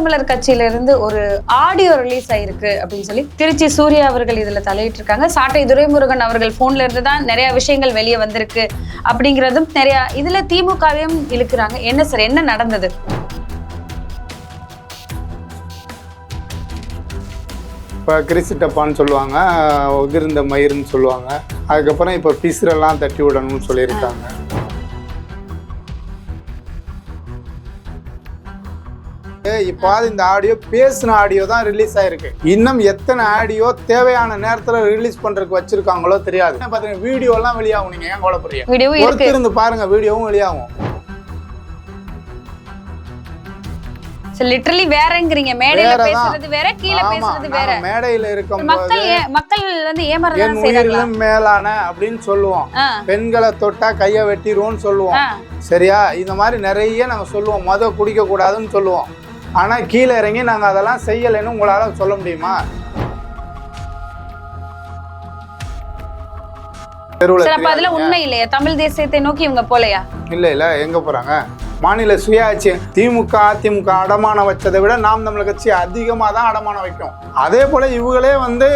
தமிழர் கட்சியில இருந்து ஒரு ஆடியோ ரிலீஸ் ஆயிருக்கு அப்படின்னு சொல்லி திருச்சி சூர்யா அவர்கள் இதுல தலையிட்டு இருக்காங்க சாட்டை துரைமுருகன் அவர்கள் போன்ல இருந்து தான் நிறைய விஷயங்கள் வெளியே வந்திருக்கு அப்படிங்கிறதும் நிறைய இதுல திமுகவையும் இழுக்கிறாங்க. என்ன சார் என்ன நடந்தது? இப்போ கிரிசிட்டப்பான்னு சொல்லுவாங்க உதிர்ந்த மயிருன்னு சொல்லுவாங்க. அதுக்கப்புறம் இப்போ பிசுரெல்லாம் தட்டி விடணும்னு சொல்லியிருக்காங்க. இப்போது இந்த ஆடியோ பேசின ஆடியோ தான் ரிலீஸ் ஆயிருக்கு. இன்னும் எத்தனை ஆடியோ தேவையான நேரத்தில் ரிலீஸ் பண்றதுக்கு வச்சிருக்காங்களோ தெரியாது. பார்த்தீங்கன்னா வீடியோ எல்லாம் வெளியாகும். நீங்க ஏன் இருக்கு. ஒருத்தர் இருந்து பாருங்க வீடியோவும் வெளியாகும். லிட்டரலி வேறங்கிறீங்க. மேடையில. பேசுறது வேற கீழே பேசுறது வேற. மேடையில இருக்கும்போது மக்கள் மக்கள் வந்து ஏமாறதான் உயிரிலும் மேலான அப்படின்னு சொல்லுவோம். பெண்களை தொட்டா கையை வெட்டிடுவோம்னு சொல்லுவோம். சரியா? இந்த மாதிரி நிறைய நாங்க சொல்லுவோம். மொத குடிக்க கூடாதுன்னு சொல்லுவோம். ஆனா கீழே இறங்கி நாங்க அதெல்லாம் செய்யலைன்னு உங்களால சொல்ல முடியுமா? தெருவுல. உண்மை இல்லையா. தமிழ் தேசியத்தை நோக்கி இவங்க போலையா? இல்ல இல்ல. எங்க போறாங்க? மாநில சுயாட்சி திமுக அதிமுக அடமானம் வச்சதை விட நாம் தமிழர் கட்சி அதிகமாக தான் அடமானம் வைக்கும். அதே போல இவங்களே வந்து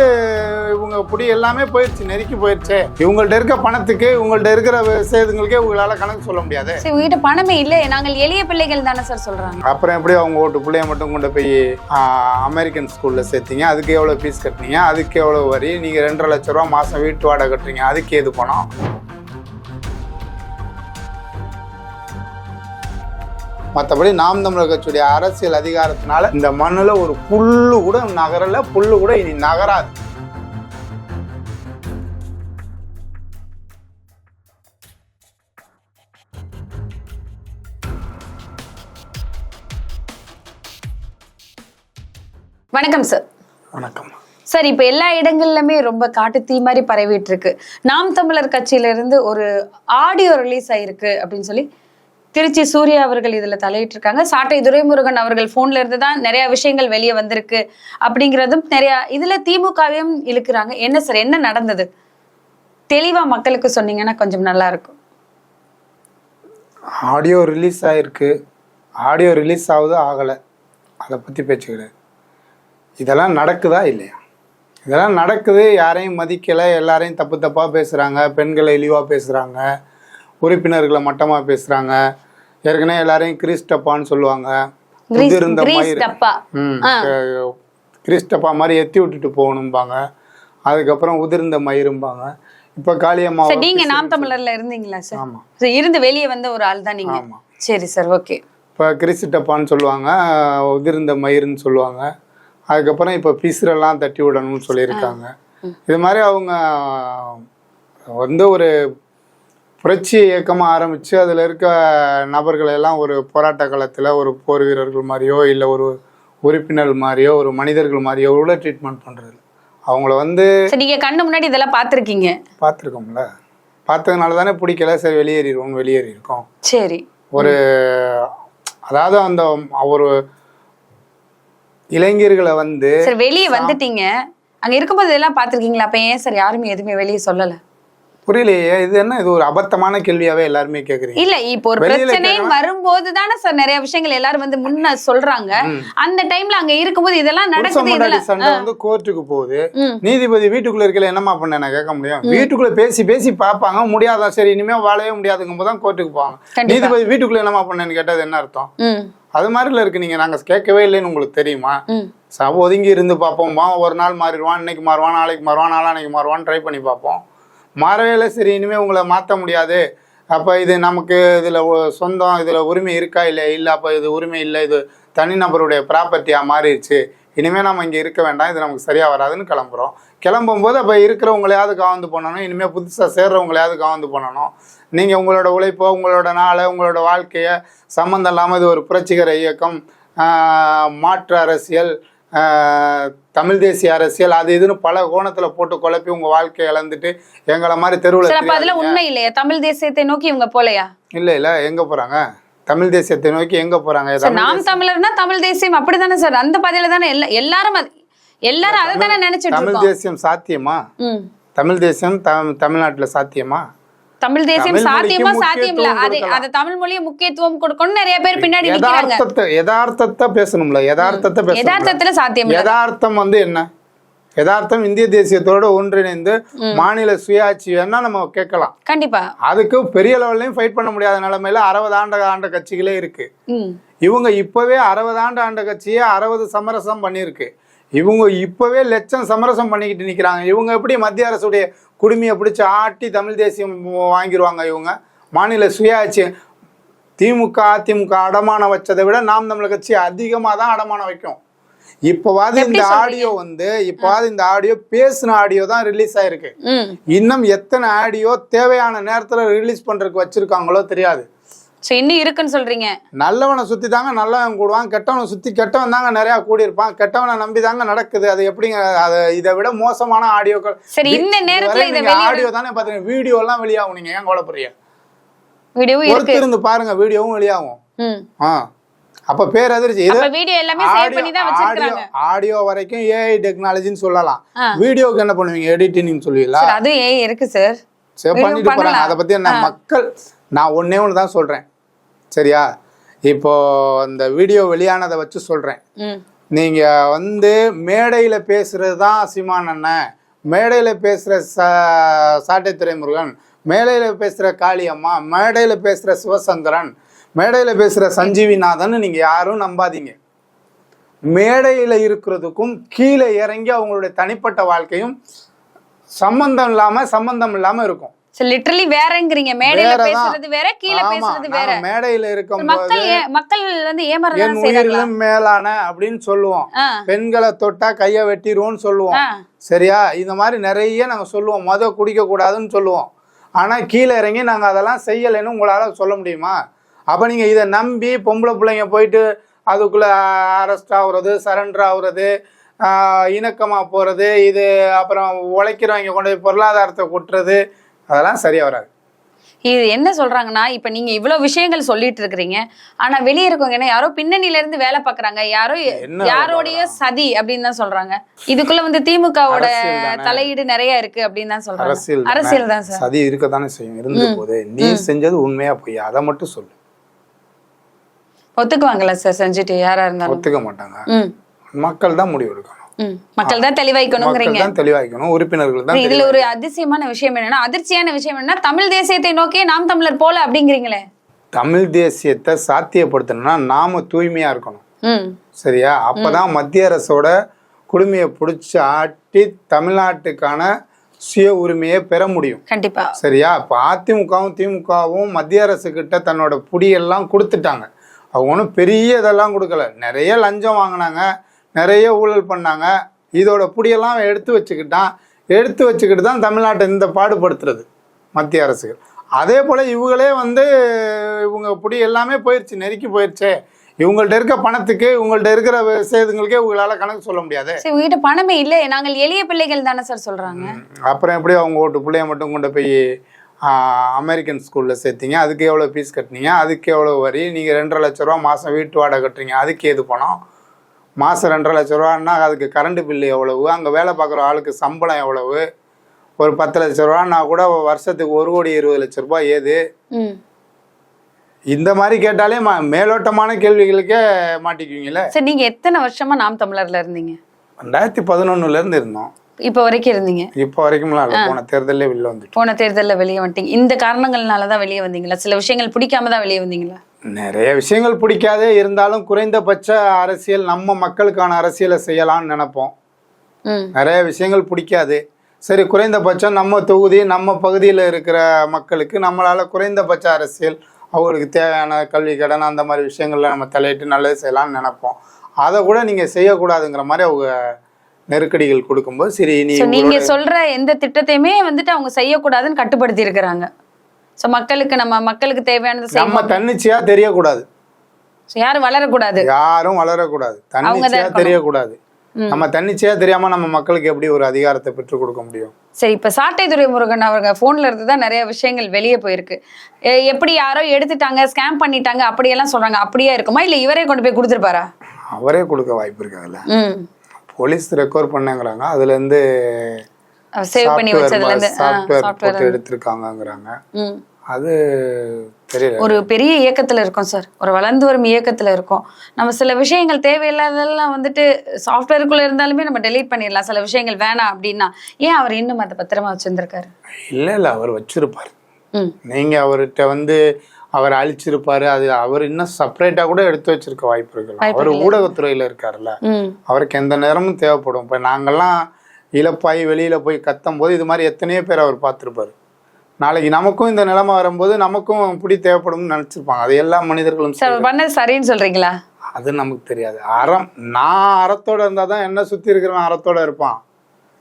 இவங்க புடி எல்லாமே போயிடுச்சு நெருக்கி போயிடுச்சு. இவங்கள்ட்ட இருக்க பணத்துக்கு இவங்கள்ட்ட இருக்கிற விஷயத்துங்களுக்கே உங்களால கணக்கு சொல்ல முடியாது. சரி உங்ககிட்ட பணமே இல்லை. நாங்கள் எளிய பிள்ளைகள் தானே சார் சொல்றாங்க. அப்புறம் எப்படி அவங்க ஓட்டு பிள்ளைய மட்டும் கொண்டு போய் அமெரிக்கன் ஸ்கூல்ல சேர்த்தீங்க? அதுக்கு எவ்வளோ ஃபீஸ் கட்டுனீங்க? அதுக்கு எவ்வளோ வரி? நீங்க ரெண்டரை லட்ச ரூபா மாசம் வீட்டு வாடகை கட்டுறீங்க. அதுக்கு எது பணம்? மற்றபடி நாம் தமிழர் கட்சியுடைய அரசியல் அதிகாரத்தினால இந்த மண்ணுல ஒரு புல்லு கூட நகரல புல்லு கூட இனி நகராது. வணக்கம் சார் வணக்கம். சார் இப்ப எல்லா இடங்கள்லுமே ரொம்ப காட்டு தீ மாதிரி பரவிட்டு இருக்கு. நாம் தமிழர் கட்சியில இருந்து ஒரு ஆடியோ ரிலீஸ் ஆயிருக்கு அப்படின்னு சொல்லி திருச்சி சூர்யா அவர்கள் இதுல தலையிட்டு இருக்காங்க சாட்டை துரைமுருகன் அவர்கள் போன்ல இருந்து தான் நிறைய விஷயங்கள் வெளியே வந்திருக்கு அப்படிங்கிறதும் நிறைய இதுல திமுகவையும் இழுக்கிறாங்க. என்ன சார் என்ன நடந்தது? தெளிவா மக்களுக்கு சொன்னீங்கன்னா கொஞ்சம் நல்லா இருக்கும். ஆடியோ ரிலீஸ் ஆயிருக்கு. ஆடியோ ரிலீஸ் ஆகுது ஆகலை. அதை பற்றி பேச்சு கிடையாது இதெல்லாம் நடக்குதா இல்லையா? இதெல்லாம் நடக்குது. யாரையும் மதிக்கலை. எல்லாரையும் தப்பு தப்பாக பேசுகிறாங்க பெண்களை இழிவாக பேசுகிறாங்க உறுப்பினர்களை மட்டமாக பேசுகிறாங்க ஏற்கனவே எல்லாரையும் கிறிஸ்டப்பான்னு சொல்லுவாங்க. கிரீஸ் முதிர்ந்த கிரீஸ் மயிர் டப்பா ம் கிறிஸ்டப்பா மாதிரி எத்தி விட்டுட்டு போகணும்பாங்க. அதுக்கப்புறம் உதிர்ந்த மயிரும்பாங்க. இப்போ காளியம்மா சார் நீங்க நாம் தமிழர்ல இருந்தீங்களா சார்? இருந்து வெளியே வந்த ஒரு ஆள் தான் நீங்க. சரி சார் ஓகே. இப்போ கிறிஸ்டப்பான்னு சொல்லுவாங்க உதிர்ந்த மயிருன்னு சொல்லுவாங்க. அதுக்கப்புறம் இப்போ பிசுரெல்லாம் தட்டி விடணும்னு சொல்லியிருக்காங்க. இது மாதிரி அவங்க வந்து ஒரு புரட்சி இயக்கமாக ஆரம்பித்து அதில் இருக்க நபர்களை எல்லாம் ஒரு போராட்ட காலத்தில் ஒரு போர் வீரர்கள் மாதிரியோ இல்லை ஒரு உறுப்பினர் மாதிரியோ ஒரு மனிதர்கள் மாதிரியோ கூட ட்ரீட்மெண்ட் பண்ணுறது அவங்கள வந்து சரி நீங்க கண்ணு முன்னாடி இதெல்லாம் பார்த்திருக்கீங்க. பார்த்துருக்கோம்ல. பார்த்ததுனால தானே பிடிக்கல. சரி வெளியேறிடுவோம் வெளியேறி இருக்கோம் சரி. ஒரு அதாவது அந்த ஒரு இளைஞர்களை வந்து சரி வெளியே வந்துட்டீங்க. அங்க இருக்கும்போது இதெல்லாம் பார்த்திருக்கீங்களா? அப்ப ஏன் சார் யாருமே எதுவுமே வெளியே சொல்லல? புரியலையே இது என்ன? இது ஒரு அபத்தமான கேள்வியாவே எல்லாருமே கேக்குறீங்க. இல்ல இப்போ ஒரு பிரச்சனை வரும்போது தானே சார் நிறைய விஷயங்கள் எல்லாரும் வந்து முன்ன சொல்றாங்க. அந்த டைம்ல அங்க இருக்கும்போது இதெல்லாம் நடக்குது சண்டை வந்து கோர்ட்டுக்கு போகுது. நீதிபதி வீட்டுக்குள்ள இருக்கல என்னமா பண்ண நான் கேட்க முடியும். வீட்டுக்குள்ள பேசி பேசி பார்ப்பாங்க. முடியாதா? சரி இனிமே வாழவே முடியாதுங்கும் போது தான் கோர்ட்டுக்கு போவாங்க. நீதிபதி வீட்டுக்குள்ள என்னமா பண்ணேன்னு கேட்டது என்ன அர்த்தம்? அது மாதிரில இருக்கு. நீங்க நாங்க கேட்கவே இல்லைன்னு உங்களுக்கு தெரியுமா? ஒதுங்கி இருந்து பார்ப்போம். ஒரு நாள் மாறிடுவான் இன்னைக்கு மாறுவான் நாளைக்கு மாறுவான் நாளான்னைக்கு மாறுவான் ட்ரை பண்ணி பார்ப்போம். மாறவே இல்லை சரி இனிமேல் உங்களை மாற்ற முடியாது. அப்போ இது நமக்கு இதில் சொந்தம் இதில் உரிமை இருக்கா இல்லை இல்லை அப்போ இது உரிமை இல்லை இது தனிநபருடைய ப்ராப்பர்ட்டியாக மாறிடுச்சு. இனிமேல் நம்ம இங்கே இருக்க வேண்டாம் இது நமக்கு சரியாக வராதுன்னு கிளம்புறோம். கிளம்பும்போது அப்போ இருக்கிறவங்களையாவது காவந்து பண்ணணும் இனிமேல் புதுசாக சேர்றவங்களையாவது காவந்து பண்ணணும். நீங்கள் உங்களோட உழைப்போ உங்களோட நாளை உங்களோட வாழ்க்கையை சம்மந்தம் இல்லாமல் இது ஒரு புரட்சிகர இயக்கம். மாற்று அரசியல் தமிழ் தேசிய அரசியல் அது இதுன்னு பல கோணத்துல போட்டு குழப்பி உங்க வாழ்க்கையை இழந்துட்டு எங்களை மாதிரி தெருவில் அதுல உண்மை இல்லையா? தமிழ் தேசியத்தை நோக்கி இவங்க போலையா? இல்ல இல்ல எங்க போறாங்க? தமிழ் தேசியத்தை நோக்கி எங்க போறாங்க? நாம் தமிழர்னா தமிழ் தேசியம் அப்படிதானே சார்? அந்த பாதையில தானே எல்லா எல்லாரும் எல்லாரும் அதை தானே நினைச்சிட்டு தமிழ் தேசியம் சாத்தியமா? தமிழ் தேசியம் தமிழ் தமிழ்நாட்டுல சாத்தியமா? தமிழ் தேசியம் சாத்தியமா சாத்தியம் இல்ல. அது. அது தமிழ் மொழியை முக்கியத்துவம் கொடுக்கணும் நிறைய பேர் பின்னாடி நிக்கிறாங்க. யதார்த்தத்தை பேசணும்ல. யதார்த்தத்தை பேசணும் யதார்த்தத்துல சாத்தியம் யதார்த்தம் வந்து என்ன? யதார்த்தம் இந்திய தேசியத்தோட ஒன்றிணைந்து மாநில சுயாட்சி வேணா நம்ம கேட்கலாம். கண்டிப்பா. அதுக்கு பெரிய லெவல்லையும் ஃபைட் பண்ண முடியாத நிலைமையில அறுபது ஆண்டு ஆண்ட கட்சிகளே இருக்கு. இவங்க இப்பவே அறுபது ஆண்டு ஆண்ட கட்சியே அறுபது சமரசம் பண்ணியிருக்கு. இவங்க இப்பவே லட்சம் சமரசம் பண்ணிக்கிட்டு நிக்கிறாங்க. இவங்க எப்படி மத்திய அரசுடைய குடுமையை பிடிச்சி ஆட்டி தமிழ் தேசியம் வாங்கிடுவாங்க இவங்க. மாநில சுயாட்சி திமுக அதிமுக அடமானம் வச்சதை விட நாம் தமிழர் கட்சி அதிகமாக தான் அடமானம் வைக்கும். இப்போவாது இந்த? ஆடியோ வந்து இப்போவாது இந்த ஆடியோ பேசின ஆடியோ தான் ரிலீஸ் ஆயிருக்கு. இன்னும் எத்தனை ஆடியோ தேவையான நேரத்தில் ரிலீஸ் பண்றதுக்கு வச்சிருக்காங்களோ தெரியாது. சோ இன்னும் இருக்குன்னு சொல்றீங்க. நல்லவனை சுத்தி தாங்க நல்லவன் கூடுவான். கெட்டவனை சுத்தி கெட்டவன் தாங்க நிறைய கூடியிருப்பான். கெட்டவனை நம்பி தாங்க நடக்குது. அது எப்படிங்க? அது இதை விட மோசமான ஆடியோக்கள் சரி, இந்த நேரத்துல இதை ஆடியோ தானே பாத்தீங்க வீடியோ எல்லாம் வெளியாகும். நீங்க ஏன் கவலைப்படுறீங்க? வீடியோவும் இருக்கு. இருந்து பாருங்க. வீடியோவும் வெளியாகும். ம். ஆ. அப்ப பேரதிர்ச்சி இது அப்ப வீடியோ எல்லாமே சேவ் பண்ணி தான் வச்சிருக்காங்க ஆடியோ வரைக்கும் ஏஐ டெக்னாலஜின்னு சொல்லலாம். வீடியோக்கு என்ன பண்ணுவீங்க? எடிட்டிங் சொல்லுவீங்களா? சார் அது ஏ இருக்கு சார் video பண்ணிட்டு போறாங்க. அதை பத்தி என்ன மக்கள் நான் ஒண்ணே ஒன்று தான் சொல்றேன். சரியா? இப்போ இந்த வீடியோ வெளியானதை வச்சு சொல்றேன். நீங்க வந்து மேடையில பேசுறது தான் சீமான் அண்ணன் மேடையில பேசுற ச சாட்டை துரைமுருகன் மேடையில பேசுற காளியம்மா மேடையில பேசுற சிவசங்கரன் மேடையில பேசுற சஞ்சீவிநாதன் நீங்க யாரும் நம்பாதீங்க. மேடையில இருக்கிறதுக்கும் கீழே இறங்கி அவங்களுடைய தனிப்பட்ட வாழ்க்கையும் சம்பந்தம் இல்லாம சம்பந்தம் இல்லாம இருக்கும். லிட்டரலி வேறங்கிறீங்க. மேடையில. பேசுறது வேற கீழ பேசுறது வேற. நாங்க மேடையில இருக்கும்போது மக்கள் மக்கள் வந்து என் ஏமாறதான் உயிரிலும் மேலான அப்படின்னு சொல்லுவோம். பெண்களை தொட்டா கையை வெட்டிடுவோம்னு சொல்லுவோம். சரியா? இந்த மாதிரி நிறைய நாங்கள் சொல்லுவோம். மொத குடிக்க கூடாதுன்னு சொல்லுவோம். ஆனால் கீழே இறங்கி நாங்கள் அதெல்லாம் செய்யலைன்னு உங்களால் சொல்ல முடியுமா? அப்போ நீங்கள் இதை நம்பி பொம்பளை பிள்ளைங்க போயிட்டு அதுக்குள்ளே அரெஸ்ட் ஆகுறது சரண்டர் ஆகுறது இணக்கமாக போகிறது இது அப்புறம் உழைக்கிறவங்க கொண்டு போய் பொருளாதாரத்தை கொட்டுறது அதெல்லாம் சரியாக வராது இது என்ன சொல்றாங்கன்னா இப்ப நீங்க இவ்வளவு விஷயங்கள் சொல்லிட்டு இருக்கிறீங்க. ஆனா வெளிய இருக்கவங்க என்ன யாரோ பின்னணியில இருந்து வேலை பாக்குறாங்க யாரோ யாரோடைய சதி அப்படின்னு தான் சொல்றாங்க. இதுக்குள்ள வந்து திமுகவோட. தலையீடு நிறைய இருக்கு அப்படின்னு தான் சொல்றாங்க. அரசியல் அரசியல் தான் சார். சதி இருக்கத்தானே செய்யும். இருந்த போது நீ செஞ்சது உண்மையா பொய்யா? அதை மட்டும் சொல்லு. ஒத்துக்குவாங்கல்ல சார் செஞ்சுட்டு யாரா இருந்தாலும். ஒத்துக்க மாட்டாங்க. மக்கள் தான் முடிவு எடுக்கணும். மக்கள் தான் தெளிவாய்க்கணுங்கிறீங்க. தான் தெளிவாக்கணும் உறுப்பினர்கள் தான் இதுல ஒரு அதிசயமான விஷயம் என்னன்னா அதிர்ச்சியான விஷயம் என்னன்னா தமிழ் தேசியத்தை நோக்கியே நாம் தமிழர் போல அப்படிங்கிறீங்களே. தமிழ் தேசியத்தை சாத்தியப்படுத்தணும்னா நாம தூய்மையா இருக்கணும். சரியா? அப்பதான் மத்திய அரசோட குடுமையை பிடிச்சி ஆட்டி தமிழ்நாட்டுக்கான சுய உரிமையை பெற முடியும். கண்டிப்பா. சரியா? இப்போ அதிமுகவும் திமுகவும் மத்திய அரசு கிட்ட தன்னோட புடியெல்லாம் கொடுத்துட்டாங்க. அவங்க ஒன்றும் பெரிய இதெல்லாம் கொடுக்கல. நிறைய லஞ்சம் வாங்கினாங்க. நிறைய ஊழல் பண்ணாங்க. இதோட புடியெல்லாம் எடுத்து வச்சுக்கிட்டான். எடுத்து வச்சுக்கிட்டு தான் தமிழ்நாட்டை இந்த பாடுபடுத்துறது மத்திய அரசுகள். அதே போல் இவங்களே வந்து இவங்க புடி எல்லாமே போயிடுச்சு நெருக்கி போயிடுச்சே இவங்கள்ட்ட இருக்க பணத்துக்கு இவங்கள்ட்ட இருக்கிற விஷயத்துங்களுக்கே உங்களால் கணக்கு சொல்ல முடியாது. உங்ககிட்ட பணமே இல்லை. நாங்கள் எளிய பிள்ளைகள் தானே சார் சொல்றாங்க. அப்புறம் எப்படி அவங்க ஓட்டு பிள்ளைய மட்டும் கொண்டு போய் அமெரிக்கன் ஸ்கூலில் சேர்த்தீங்க? அதுக்கு எவ்வளோ ஃபீஸ் கட்டினீங்க? அதுக்கு எவ்வளோ வரி? நீங்கள் ரெண்டரை லட்ச ரூபா மாதம் வீட்டு வாடகை கட்டுறீங்க. அதுக்கு எது பணம்? மாதம் ரெண்டரை லட்ச ரூபான்னா அதுக்கு கரண்ட் பில்லு எவ்வளவு? அங்கே வேலை பார்க்குற ஆளுக்கு சம்பளம் எவ்வளவு? ஒரு பத்து லட்ச ரூபான்னா கூட வருஷத்துக்கு ஒரு கோடி இருபது லட்ச ரூபாய் ஏது? இந்த மாதிரி கேட்டாலே மேலோட்டமான கேள்விகளுக்கே மாட்டிக்குவீங்களே சரி நீங்க எத்தனை வருஷமா நாம் தமிழர்ல இருந்தீங்க? ரெண்டாயிரத்தி பதினொன்னுலேருந்து இருந்தோம். இப்போ வரைக்கும் இருந்தீங்க? இப்போ வரைக்கும்லாம் இல்லை. போன தேர்தலே வெளில வந்துட்டு போன தேர்தல்ல வெளியே வந்துட்டீங்க. இந்த காரணங்கள்னால தான் வெளியே வந்தீங்களா? சில விஷயங்கள் பிடிக்காம தான் வெளியே வந்தீங்களா? நிறைய விஷயங்கள் பிடிக்காதே இருந்தாலும் குறைந்தபட்ச அரசியல் நம்ம மக்களுக்கான அரசியலை செய்யலாம்னு நினைப்போம். நிறைய விஷயங்கள் பிடிக்காது. சரி குறைந்தபட்சம் நம்ம தொகுதி நம்ம பகுதியில் இருக்கிற மக்களுக்கு நம்மளால் குறைந்தபட்ச அரசியல் அவங்களுக்கு தேவையான கல்வி கடன் அந்த மாதிரி விஷயங்கள்ல நம்ம தலையிட்டு நல்லது செய்யலாம்னு நினைப்போம். அதை கூட நீங்கள் செய்யக்கூடாதுங்கிற மாதிரி அவங்க நெருக்கடிகள் கொடுக்கும்போது சரி நீங்க சொல்ற எந்த திட்டத்தையுமே வந்துட்டு அவங்க செய்யக்கூடாதுன்னு கட்டுப்படுத்தி இருக்கிறாங்க ஸோ மக்களுக்கு நம்ம மக்களுக்கு தேவையானது நம்ம தன்னிச்சையா தெரியக்கூடாது. யாரும் வளரக்கூடாது. யாரும் வளரக்கூடாது. தன்னிச்சையா. தெரியக்கூடாது. நம்ம தன்னிச்சையா தெரியாம நம்ம மக்களுக்கு எப்படி ஒரு அதிகாரத்தை பெற்றுக் கொடுக்க முடியும்? சரி இப்ப சாட்டை துரைமுருகன் அவங்க போன்ல இருந்து தான் நிறைய விஷயங்கள் வெளியே போயிருக்கு. எப்படி யாரோ எடுத்துட்டாங்க ஸ்கேம் பண்ணிட்டாங்க அப்படியெல்லாம் சொல்றாங்க. அப்படியே இருக்குமா? இல்ல இவரே கொண்டு போய் கொடுத்துருப்பாரா? அவரே கொடுக்க வாய்ப்பு இருக்கு அதுல. போலீஸ் ரெக்கவர் பண்ணாங்கிறாங்க. அதுல இருந்து சேவ் பண்ணி வச்சதுல இருந்து சாஃப்ட்வேர் போட்டு எடுத்திருக்காங்கங்கிறாங்க. அது தெரியல. ஒரு பெரிய இயக்கத்துல இருக்கோம் சார் ஒரு வளர்ந்து வரும் இயக்கத்துல இருக்கோம். நம்ம சில விஷயங்கள் தேவையில்லாததெல்லாம் வந்துட்டு சாஃப்ட்வேருக்குள்ள இருந்தாலுமே நம்ம டெலீட் பண்ணிடலாம். சில விஷயங்கள் வேணாம் அப்படின்னா. ஏன் அவர் இன்னும் அதை பத்திரமா வச்சிருந்திருக்காரு? இல்ல இல்ல. அவர் வச்சிருப்பார். நீங்க அவர்கிட்ட வந்து அவர் அழிச்சிருப்பாரு. அது அவர் இன்னும் செப்பரேட்டா கூட எடுத்து வச்சிருக்க வாய்ப்பு இருக்கலாம் அவர் ஊடகத்துறையில இருக்காருல்ல. அவருக்கு எந்த நேரமும் தேவைப்படும். இப்ப நாங்கெல்லாம் இழப்பாய் வெளியில போய் கத்தும் போது இது மாதிரி எத்தனையோ பேர் அவர் பார்த்திருப்பாரு. நாளைக்கு நமக்கும் இந்த நிலைமை வரும்போது நமக்கும் இப்படி தேவைப்படும்னு நினைச்சிருப்பாங்க. அது எல்லா மனிதர்களும் சார் பண்ணது சரின்னு சொல்றீங்களா? அது நமக்கு தெரியாது. அறம் நான் அறத்தோட இருந்தா தான் என்ன சுத்தி இருக்கிறவன் அறத்தோட இருப்பான்.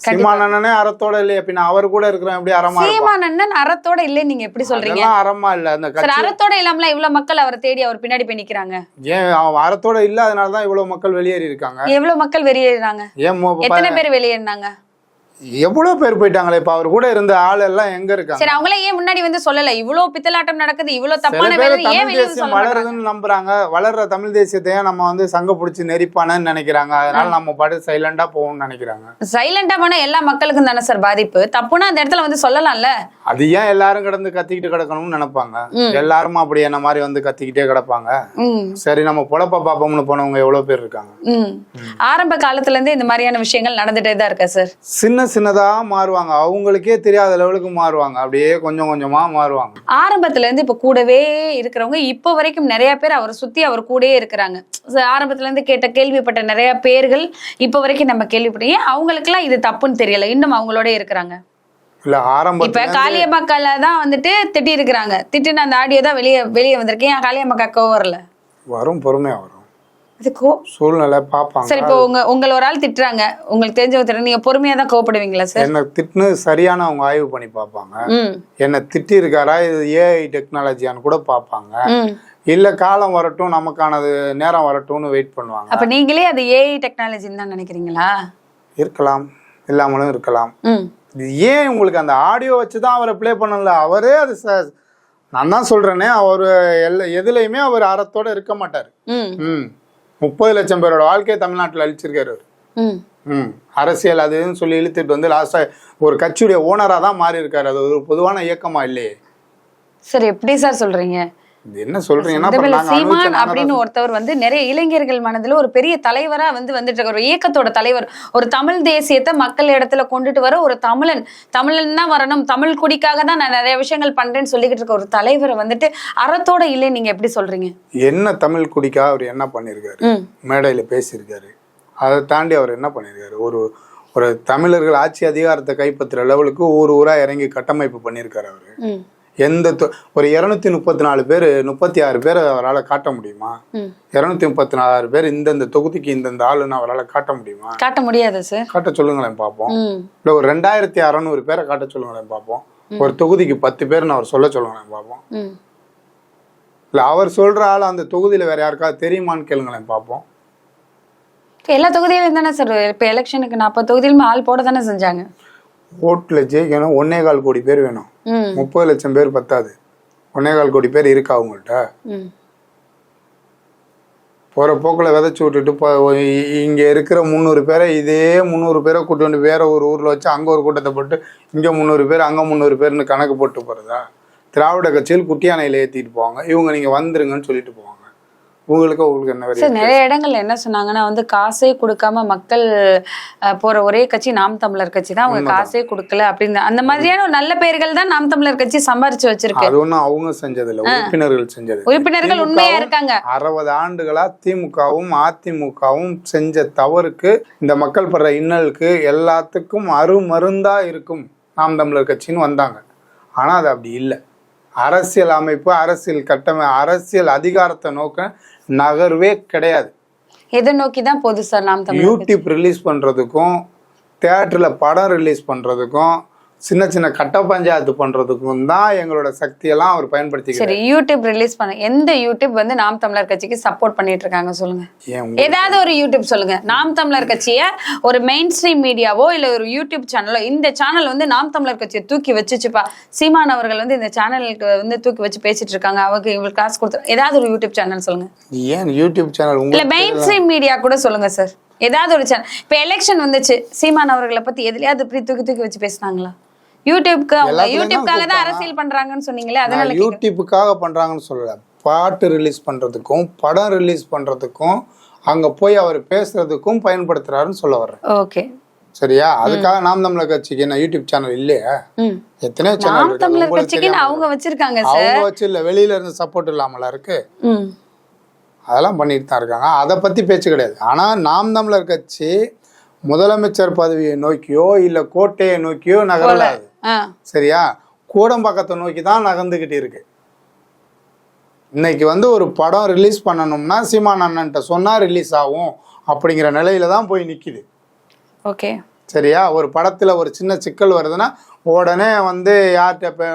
சீமானனே அறத்தோட இல்லையே பின்ன அவர் கூட இருக்கிறவன் எப்படி அறமா சீமானண்ணன் அறத்தோட இல்லைன்னு நீங்க எப்படி சொல்றீங்க? அறமா இல்ல. அந்த அறத்தோட இல்லாமல இவ்வளவு மக்கள் அவரை தேடி அவர் பின்னாடி போய் நிக்கிறாங்க? ஏன் அறத்தோட இல்ல அதனால தான் இவ்வளவு மக்கள் வெளியேறி இருக்காங்க. எவ்வளவு மக்கள் வெளியேறாங்க ஏன் எத்தனை பேர் வெளியேறினாங்க? எவ்வளவு பேர் போயிட்டாங்களே இப்ப? அவர் கூட இருந்த ஆள் எல்லாம் எங்க இருக்காங்க? சரி அவங்களே ஏன் முன்னாடி வந்து சொல்லல? இவ்வளவு பித்தலாட்டம் நடக்குது இவ்வளவு தப்பான வேலை ஏன் வெளியே சொல்ல? வளருதுன்னு நம்புறாங்க. வளர்ற தமிழ் தேசியத்தையே நம்ம வந்து சங்க பிடிச்சி நெரிப்பானன்னு நினைக்கிறாங்க. அதனால நம்ம பாட்டு சைலண்டா போவோம்னு நினைக்கிறாங்க. சைலண்டா போனா எல்லா மக்களுக்கும் தானே சார் பாதிப்பு? தப்புனா அந்த இடத்துல வந்து சொல்லலாம்ல? அது ஏன் எல்லாரும் கிடந்து கத்திக்கிட்டு கிடக்கணும்னு நினைப்பாங்க? எல்லாரும் அப்படி என்ன மாதிரி வந்து கத்திக்கிட்டே கிடப்பாங்க? சரி நம்ம பொழப்ப பாப்போம்னு போனவங்க எவ்வளவு பேர் இருக்காங்க? ஆரம்ப காலத்துல இருந்தே இந்த மாதிரியான விஷயங்கள் நடந்துட்டே தான் இருக்கா சார்? சின்ன சின்னதா மாறுவாங்க. அவங்களுக்கே தெரியாத லெவலுக்கு மாறுவாங்க. அப்படியே கொஞ்சம் கொஞ்சமா மாறுவாங்க. ஆரம்பத்துல இருந்து இப்ப கூடவே இருக்கிறவங்க இப்போ வரைக்கும் நிறைய பேர் அவரை சுத்தி அவர் கூடயே இருக்கிறாங்க. ஆரம்பத்துல இருந்து கேட்ட கேள்விப்பட்ட நிறைய பேர்கள் இப்போ வரைக்கும் நம்ம கேள்விப்பட்டோம். ஏன் அவங்களுக்குலாம் இது தப்புன்னு தெரியல? இன்னும் அவங்களோட இருக்கிறாங்க. இல்ல இப்ப ஆரம்பத்துல காளியம்மாக்கால தான் வந்துட்டு திட்டி இருக்கிறாங்க திட்டின அந்த ஆடியோ தான் வெளியே வெளியே வந்திருக்கு. ஏன் காளியம்மாக்கா வரல? வரும் பொறுமையா வரும். அது கோ சூழ்நிலை பார்ப்பாங்க. சரி இப்போ உங்க உங்களை ஒரு ஆள் திட்டுறாங்க. உங்களுக்கு தெரிஞ்சவங்க திட்டுறாங்க நீங்க பொறுமையா தான் கோவப்படுவீங்களா சார் என்ன திட்டுன்னு சரியான அவங்க ஆய்வு பண்ணி பார்ப்பாங்க. என்னை திட்டி இருக்காரா இது ஏஐ டெக்னாலஜியான்னு கூட பார்ப்பாங்க. இல்ல காலம் வரட்டும் நமக்கானது நேரம் வரட்டும்னு வெயிட் பண்ணுவாங்க. அப்ப நீங்களே அது ஏஐ டெக்னாலஜின்னு தான் நினைக்கிறீங்களா? இருக்கலாம். இல்லாமலும் இருக்கலாம். இது ஏன் உங்களுக்கு அந்த ஆடியோ வச்சு தான் அவரை ப்ளே பண்ணல? அவரே அது ச- நான் தான் சொல்றேனே அவர் எல்லா எதுலையுமே அவர் அறத்தோட இருக்க மாட்டார். ம். முப்பது லட்சம் பேரோட வாழ்க்கையை தமிழ்நாட்டில் அழிச்சிருக்காரு ம். ம். அரசியல் அது இதுன்னு சொல்லி இழுத்துட்டு வந்து லாஸ்ட்டாக ஒரு கட்சியுடைய ஓனராக தான் மாறி இருக்காரு அது ஒரு பொதுவான இயக்கமா இல்லையே? சார் எப்படி சார் சொல்றீங்க? என்ன சீமான் அப்படின்னு ஒருத்தவர் வந்து நிறைய இளைஞர்கள் மனதுல ஒரு பெரிய தலைவரா வந்து வந்துட்டு இருக்காரு. ஒரு இயக்கத்தோட தலைவர் ஒரு தமிழ் தேசியத்தை மக்கள் இடத்துல கொண்டுட்டு வர ஒரு தமிழன் தமிழன் தான் வரணும் தமிழ் குடிக்காக தான் நான் நிறைய விஷயங்கள் பண்றேன்னு சொல்லிக்கிட்டு இருக்க ஒரு தலைவரை வந்துட்டு அறத்தோட இல்லை நீங்க எப்படி சொல்றீங்க? என்ன தமிழ் குடிக்கா அவர் என்ன பண்ணியிருக்காரு? ம். மேடையில் பேசியிருக்காரு. அதை தாண்டி அவர் என்ன பண்ணியிருக்காரு? ஒரு ஒரு தமிழர்கள் ஆட்சி அதிகாரத்தை கைப்பற்றுற லெவலுக்கு ஊர் ஊரா இறங்கி கட்டமைப்பு பண்ணியிருக்காரு அவர். எந்த ஒரு இரநூத்தி முப்பத்தி நாலு பேர் முப்பத்தி ஆறு பேர் அவரால் காட்ட முடியுமா? இரநூத்தி முப்பத்தி நாலு பேர் இந்தந்த தொகுதிக்கு இந்தந்த ஆளுன்னு அவரால் காட்ட முடியுமா? காட்ட முடியாது சார். காட்ட சொல்லுங்களேன் பார்ப்போம் இல்லை ஒரு ரெண்டாயிரத்தி அறநூறு பேரை காட்ட சொல்லுங்களேன் பார்ப்போம் ஒரு தொகுதிக்கு பத்து பேர்னு அவர் சொல்ல சொல்லுங்களேன் பார்ப்போம் இல்லை அவர் சொல்ற ஆள் அந்த தொகுதியில் வேற யாருக்காவது தெரியுமான்னு கேளுங்களேன் பார்ப்போம் எல்லா தொகுதியிலும் தானே சார் இப்ப எலெக்ஷனுக்கு நாற்பது தொகுதியிலுமே ஆள் போட தானே செஞ்சாங்க? ஓட்டில் ஜெயிக்கணும் ஒன்னே கால் கோடி பேர் வேணும். முப்பது லட்சம் பேர் பத்தாது. ஒன்னே கால் கோடி பேர் இருக்கா அவங்கள்ட்ட போகிற போக்கில் விதைச்சி விட்டுட்டு இப்போ இங்கே இருக்கிற முந்நூறு பேரை இதே முந்நூறு பேரை கூட்டு வந்து வேற ஒரு ஊரில் வச்சு அங்கே ஒரு கூட்டத்தை போட்டு இங்கே முந்நூறு பேர் அங்கே முந்நூறு பேர்னு கணக்கு போட்டு போகிறதா திராவிட கட்சியில் குட்டி யானையில் ஏற்றிட்டு போவாங்க. இவங்க நீங்கள் வந்துருங்கன்னு சொல்லிட்டு போவாங்க. உங்களுக்கு உங்களுக்கு என்ன சார் நிறைய இடங்கள்ல என்ன சொன்னாங்கன்னா வந்து காசே கொடுக்காம மக்கள் போற ஒரே கட்சி நாம் தமிழர் கட்சி தான். அவங்க காசே கொடுக்கல அப்படின்னு. அந்த மாதிரியான நல்ல பெயர்கள் தான் நாம் தமிழர் கட்சி சம்பாரிச்சு வச்சிருக்கு. அது ஒன்றும் அவங்க செஞ்சதில்ல உறுப்பினர்கள் செஞ்சது உறுப்பினர்கள் உண்மையா இருக்காங்க. அறுபது ஆண்டுகளா திமுகவும் அதிமுகவும் செஞ்ச தவறுக்கு இந்த மக்கள் படுற இன்னலுக்கு எல்லாத்துக்கும் அருமருந்தா இருக்கும் நாம் தமிழர் கட்சின்னு வந்தாங்க. ஆனா அது அப்படி இல்லை. அரசியல் அமைப்பு அரசியல் கட்டமை அரசியல் அதிகாரத்தை நோக்க நகர்வே கிடையாது எதை நோக்கி தான் போகுது சார் நாம்? யூடியூப் ரிலீஸ் பண்றதுக்கும் தியேட்டர்ல படம் ரிலீஸ் பண்றதுக்கும் சின்ன சின்ன கட்ட பஞ்சாயத்து பண்றதுக்கும் தான் எங்களோட சக்தியெல்லாம் அவர் பயன்படுத்திக்கிறார். சரி யூடியூப் ரிலீஸ் பண்ண. எந்த யூடியூப் வந்து நாம் தமிழர் கட்சிக்கு சப்போர்ட் பண்ணிட்டு இருக்காங்க சொல்லுங்க ஏதாவது ஒரு யூடியூப் சொல்லுங்க. நாம் தமிழர் கட்சிய ஒரு மெயின் ஸ்ட்ரீம் மீடியாவோ இல்ல ஒரு யூடியூப் சேனலோ இந்த சேனல் வந்து நாம் தமிழர் கட்சியை தூக்கி வச்சுச்சுப்பா. சீமான் அவர்கள் வந்து இந்த சேனலுக்கு வந்து தூக்கி வச்சு பேசிட்டு இருக்காங்க அவங்க இவங்களுக்கு காசு கொடுத்து ஏதாவது ஒரு யூடியூப் சேனல் சொல்லுங்க. ஏன் யூடியூப் சேனல் இல்ல மெயின் ஸ்ட்ரீம் மீடியா கூட சொல்லுங்க சார் ஏதாவது ஒரு சேனல் இப்ப எலெக்ஷன் வந்துச்சு. சீமான் அவர்களை பத்தி எதுலயாவது இப்படி தூக்கி தூக்கி வச்சு பேசுனாங்களா? யூடியூப்க்கு அவங்க தான் யூடியூப்காக தான் கூப்பிட்டாங்க. அரசியல் பண்றாங்கன்னு சொன்னீங்களே அதனால. யூடியூப்புக்காக பண்றாங்கன்னு சொல்லல. பாட்டு ரிலீஸ் பண்றதுக்கும் படம் ரிலீஸ் பண்றதுக்கும் அங்க போய் அவர் பேசுறதுக்கும் பயன்படுத்துறாருன்னு சொல்ல வர்றேன். ஓகே. சரியா? அதுக்காக நாம் தமிழர் கட்சிக்கு என்ன யூடியூப் சேனல் இல்லையா? எத்தனையோ சேனல் தமிழர் தெரியாம அவங்க வச்சிருக்காங்க சார் அவங்க வச்சு இல்ல வெளியில இருந்து சப்போர்ட் இல்லாமல இருக்கு? அதெல்லாம் பண்ணிட்டு தான் இருக்காங்க. அதை பத்தி பேச்சு கிடையாது. ஆனா நாம் தமிழர் கட்சி முதலமைச்சர் பதவியை நோக்கியோ இல்ல கோட்டையை நோக்கியோ நகரல அது. ஆ சரியா? கூடம்பாக்கத்தை நோக்கி தான் நகர்ந்துகிட்டு இருக்கு. இன்னைக்கு வந்து ஒரு படம் ரிலீஸ் பண்ணணும்னா சீமான் அண்ணன்ட்ட சொன்னா ரிலீஸ் ஆகும் அப்படிங்கிற நிலையில தான் போய் நிக்குது. ஓகே. சரியா? ஒரு படத்துல ஒரு சின்ன சிக்கல் வருதுன்னா உடனே வந்து யார்கிட்ட இப்போ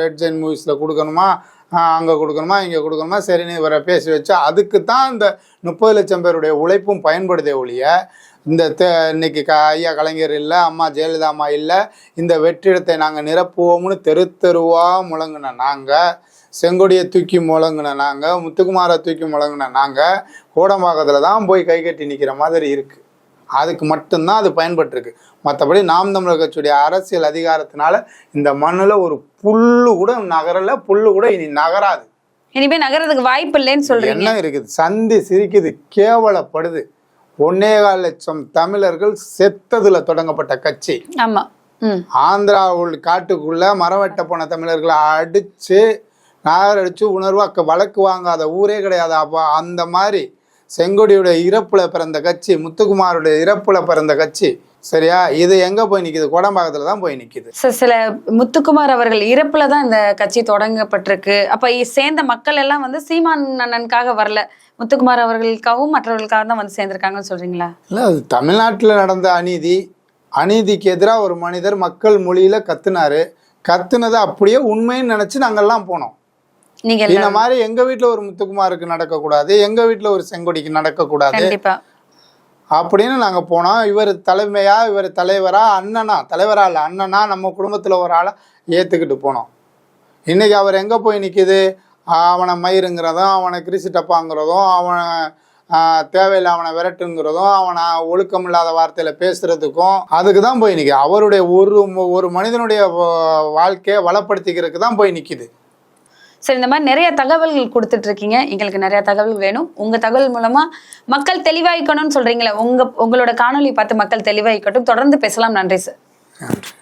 ரெட் ஜெயின் மூவிஸில் கொடுக்கணுமா? அங்கே கொடுக்கணுமா இங்கே கொடுக்கணுமா சரின்னு இவரை பேசி வச்சு அதுக்கு தான் இந்த முப்பது லட்சம் பேருடைய உழைப்பும் பயன்படுதே ஒழிய இந்த தே இன்னைக்கு க ஐயா கலைஞர் இல்லை அம்மா ஜெயலலிதா அம்மா இல்லை இந்த வெற்றிடத்தை நாங்கள் நிரப்புவோம்னு தெரு தெருவாக முழங்கின நாங்கள் செங்கொடியை தூக்கி முழங்கின நாங்கள் முத்துக்குமாரை தூக்கி முழங்கின நாங்கள் கோடம்பாக்கத்தில் தான் போய் கை கட்டி நிற்கிற மாதிரி இருக்குது அதுக்கு மட்டும்தான் அது பயன்பட்டிருக்கு. மற்றபடி நாம் தமிழர் கட்சியுடைய அரசியல் அதிகாரத்தினால இந்த மண்ணில் ஒரு புல்லு கூட நகரல புல்லு கூட இனி நகராது. இனிமே நகரத்துக்கு வாய்ப்பு இல்லைன்னு சொல்றீங்க. என்ன இருக்குது? சந்தி சிரிக்குது கேவலப்படுது. ஒன்னே கால் லட்சம் தமிழர்கள் செத்ததுல தொடங்கப்பட்ட கட்சி. ஆமா. ஆந்திரா காட்டுக்குள்ள மரம் வெட்ட போன தமிழர்களை அடிச்சு நகர் அடிச்சு உணர்வாக்க வழக்கு வாங்காத ஊரே கிடையாது. அப்போ அந்த மாதிரி செங்கொடியுடைய இறப்புல பிறந்த கட்சி முத்துக்குமாருடைய இறப்புல பிறந்த கட்சி சரியா? இது எங்க போய் நிக்குது? கோடம்பாக்கத்துல தான் போய் நிக்குது. சில முத்துக்குமார் அவர்கள் இறப்புல தான் இந்த கட்சி தொடங்கப்பட்டிருக்கு. அப்ப சேர்ந்த மக்கள் எல்லாம் வந்து சீமான் அண்ணனுக்காக வரல. முத்துக்குமார் அவர்களுக்காகவும் மற்றவர்களுக்காக தான் வந்து சேர்ந்திருக்காங்கன்னு சொல்றீங்களா? இல்லை அது தமிழ்நாட்டில் நடந்த அநீதி அநீதிக்கு எதிராக ஒரு மனிதர் மக்கள் மொழியில கத்துனாரு. கத்துனதை அப்படியே உண்மைன்னு நினைச்சு நாங்கெல்லாம் போனோம். நீங்க இந்த மாதிரி எங்க வீட்ல ஒரு முத்துக்குமாருக்கு நடக்கக்கூடாது எங்க வீட்ல ஒரு செங்கொடிக்கு நடக்கக்கூடாது. கண்டிப்பா. அப்படின்னு நாங்க போனோம் இவர் தலைமையா இவர் தலைவரா அண்ணனா தலைவரா இல்ல அண்ணனா நம்ம குடும்பத்துல ஒரு ஆளை ஏத்துக்கிட்டு போனோம். இன்னைக்கு அவர் எங்க போய் நிக்குது? அவனை மயிருங்கிறதும் அவனை கிரிசி டப்பாங்கிறதும் அவனை தேவையில்லை அவனை விரட்டுங்கிறதும் அவனை ஒழுக்கம் இல்லாத வார்த்தையில பேசுறதுக்கும் அதுக்கு தான் போய் நிற்குது அவருடைய ஒரு ஒரு மனிதனுடைய வாழ்க்கையை வளப்படுத்திக்கிறதுக்கு தான் போய் நிக்குது. சரி இந்த மாதிரி நிறைய தகவல்கள் கொடுத்துட்டு இருக்கீங்க எங்களுக்கு நிறைய தகவல் வேணும். உங்க தகவல் மூலமா மக்கள் தெளிவாயிக்கணும்னு சொல்றீங்களே உங்க உங்களோட காணொலி பார்த்து மக்கள் தெளிவாயிக்கட்டும். தொடர்ந்து பேசலாம். நன்றி சார் நன்றி.